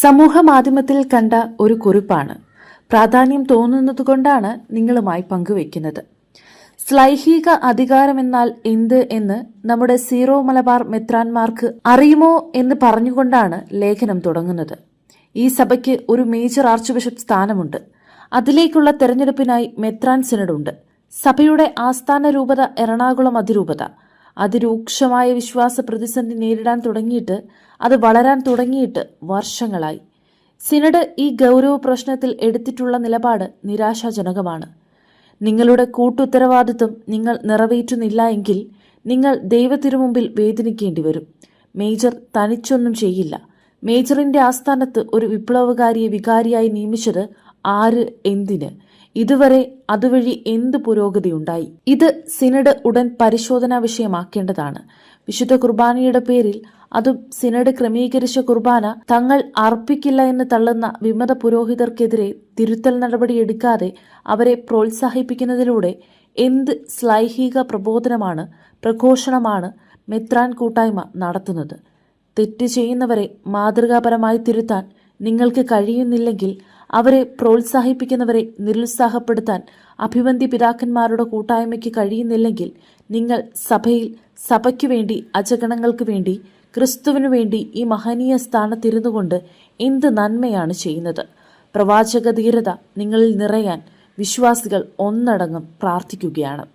സമൂഹ മാധ്യമത്തിൽ കണ്ട ഒരു കുറിപ്പാണ്. പ്രാധാന്യം തോന്നുന്നത് തോന്നുന്നതുകൊണ്ടാണ് നിങ്ങളുമായി പങ്കുവെക്കുന്നത്. ശ്ലൈഹിക അധികാരമെന്നാൽ എന്ത് എന്ന് നമ്മുടെ സീറോ മലബാർ മെത്രാന്മാർക്ക് അറിയുമോ എന്ന് പറഞ്ഞുകൊണ്ടാണ് ലേഖനം തുടങ്ങുന്നത്. ഈ സഭയ്ക്ക് ഒരു മേജർ ആർച്ച് ബിഷപ്പ് സ്ഥാനമുണ്ട്. അതിലേക്കുള്ള തെരഞ്ഞെടുപ്പിനായി മെത്രാൻ സിനഡുണ്ട്. സഭയുടെ ആസ്ഥാന രൂപത എറണാകുളം അതിരൂപത. അതിരൂക്ഷമായ വിശ്വാസ പ്രതിസന്ധി നേരിടാൻ തുടങ്ങിയിട്ട് അത് വളരാൻ തുടങ്ങിയിട്ട് വർഷങ്ങളായി. സിനഡ് ഈ ഗൗരവ പ്രശ്നത്തിൽ എടുത്തിട്ടുള്ള നിലപാട് നിരാശാജനകമാണ്. നിങ്ങളുടെ കൂട്ടുത്തരവാദിത്വം നിങ്ങൾ നിറവേറ്റുന്നില്ല എങ്കിൽ നിങ്ങൾ ദൈവത്തിനുമുമ്പിൽ വേദനിക്കേണ്ടി വരും മേജർ തനിച്ചൊന്നും ചെയ്യില്ല. മേജറിന്റെ ആസ്ഥാനത്ത് ഒരു വിപ്ലവകാരിയെ വികാരിയായി നിയമിച്ചത് ആര് എന്തിന്? ഇതുവരെ അതുവഴി എന്ത് പുരോഗതിയുണ്ടായി? ഇത് സിനഡ് ഉടൻ പരിശോധനാ വിഷയമാക്കേണ്ടതാണ്. വിശുദ്ധ കുർബാനയുടെ പേരിൽ അതും സിനഡ് ക്രമീകരിച്ച കുർബാന തങ്ങൾ അർപ്പിക്കില്ല എന്ന് തള്ളുന്ന വിമത പുരോഹിതർക്കെതിരെ തിരുത്തൽ നടപടിയെടുക്കാതെ അവരെ പ്രോത്സാഹിപ്പിക്കുന്നതിലൂടെ എന്ത് ശ്ലൈഹിക പ്രബോധനമാണ് പ്രഘോഷണമാണ് മെത്രാൻ കൂട്ടായ്മ നടത്തുന്നത്? തെറ്റ് ചെയ്യുന്നവരെ മാതൃകാപരമായി തിരുത്താൻ നിങ്ങൾക്ക് കഴിയുന്നില്ലെങ്കിൽ അവരെ പ്രോത്സാഹിപ്പിക്കുന്നവരെ നിരുത്സാഹപ്പെടുത്താൻ അഭിവന്തി പിതാക്കന്മാരുടെ കൂട്ടായ്മയ്ക്ക് കഴിയുന്നില്ലെങ്കിൽ നിങ്ങൾ സഭയിൽ സഭയ്ക്കു വേണ്ടി അജഗണങ്ങൾക്ക് വേണ്ടി ക്രിസ്തുവിനു വേണ്ടി ഈ മഹനീയ സ്ഥാനത്തിരുന്നു കൊണ്ട് എന്ത് നന്മയാണ് ചെയ്യുന്നത്? പ്രവാചക ധീരത നിങ്ങളിൽ നിറയാൻ വിശ്വാസികൾ ഒന്നടങ്കം പ്രാർത്ഥിക്കുകയാണ്.